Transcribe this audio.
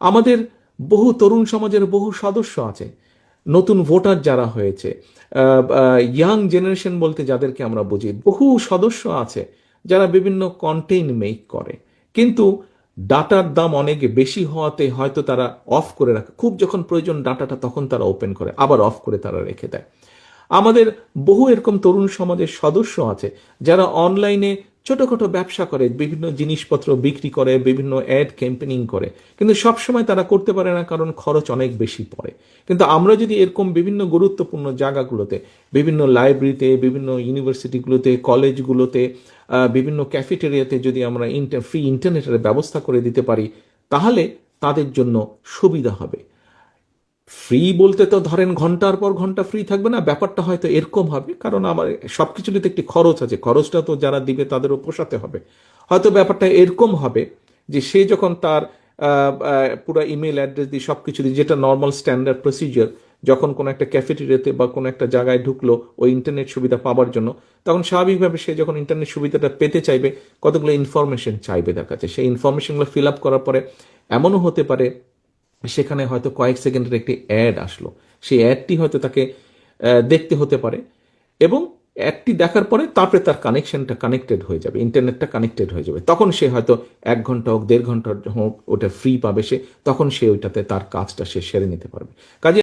আমাদের বহু তরুণ সমাজের বহু সদস্য আছে, নতুন ভোটার যারা হয়েছে ইয়াং জেনারেশন বলতে যাদেরকে আমরা বুঝি, বহু সদস্য আছে যারা বিভিন্ন কন্টেন্ট মেক করে। কিন্তু ডাটার দাম অনেক বেশি হওয়াতে হয়তো তারা অফ করে রাখে। খুব যখন প্রয়োজন ডাটাটা তখন তারা ওপেন করে, আবার অফ করে তারা রেখে দেয়। আমাদের বহু এরকম তরুণ সমাজের সদস্য আছে যারা অনলাইনে ছোটখাটো ব্যবসা করে, বিভিন্ন জিনিসপত্র বিক্রি করে, বিভিন্ন অ্যাড ক্যাম্পেনিং করে। কিন্তু সবসময় তারা করতে পারে না কারণ খরচ অনেক বেশি পড়ে। কিন্তু আমরা যদি এরকম বিভিন্ন গুরুত্বপূর্ণ জায়গাগুলোতে, বিভিন্ন লাইব্রেরিতে বিভিন্ন ইউনিভার্সিটিগুলোতে কলেজগুলোতে বিভিন্ন ক্যাফেটেরিয়াতে যদি আমরা ইন্টার ফ্রি ইন্টারনেটের ব্যবস্থা করে দিতে পারি, তাহলে তাদের জন্য সুবিধা হবে। ফ্রি বলতে তো ধরেন ঘণ্টার পর ঘণ্টা ফ্রি থাকবে না, ব্যাপারটা হয়তো এরকম হবে, কারণ আমার সবকিছুরই তো একটি খরচ আছে, খরচটা তো যারা দিবে তাদেরও পোষাতে হবে। হয়তো ব্যাপারটা এরকম হবে যে সে যখন তার পুরো ইমেল অ্যাড্রেস দিয়ে সব কিছু দিয়ে, যেটা নর্মাল স্ট্যান্ডার্ড প্রসিজিওর যখন কোনো একটা ক্যাফেটেরিয়াতে বা কোনো একটা জায়গায় ঢুকলো ওই ইন্টারনেট সুবিধা পাওয়ার জন্য, তখন স্বাভাবিকভাবে সে যখন ইন্টারনেট সুবিধাটা পেতে চাইবে, কতগুলো ইনফরমেশন চাইবে কাছে। সেই ইনফরমেশনগুলো ফিল আপ করার পরে এমনও হতে পারে সেখানে হয়তো কয়েক সেকেন্ডের একটি অ্যাড আসলো। সেই অ্যাডটি হয়তো তাকে দেখতে হতে পারে এবং অ্যাডটি দেখার পরে তারপরে তার কানেকশনটা কানেক্টেড হয়ে যাবে ইন্টারনেটটা কানেক্টেড হয়ে যাবে। তখন সে হয়তো এক ঘণ্টা হোক, দেড় ঘণ্টা হোক, ওটা ফ্রি পাবে সে, তখন সে ওইটাতে তার কাজটা সে সেরে নিতে পারবে। কাজে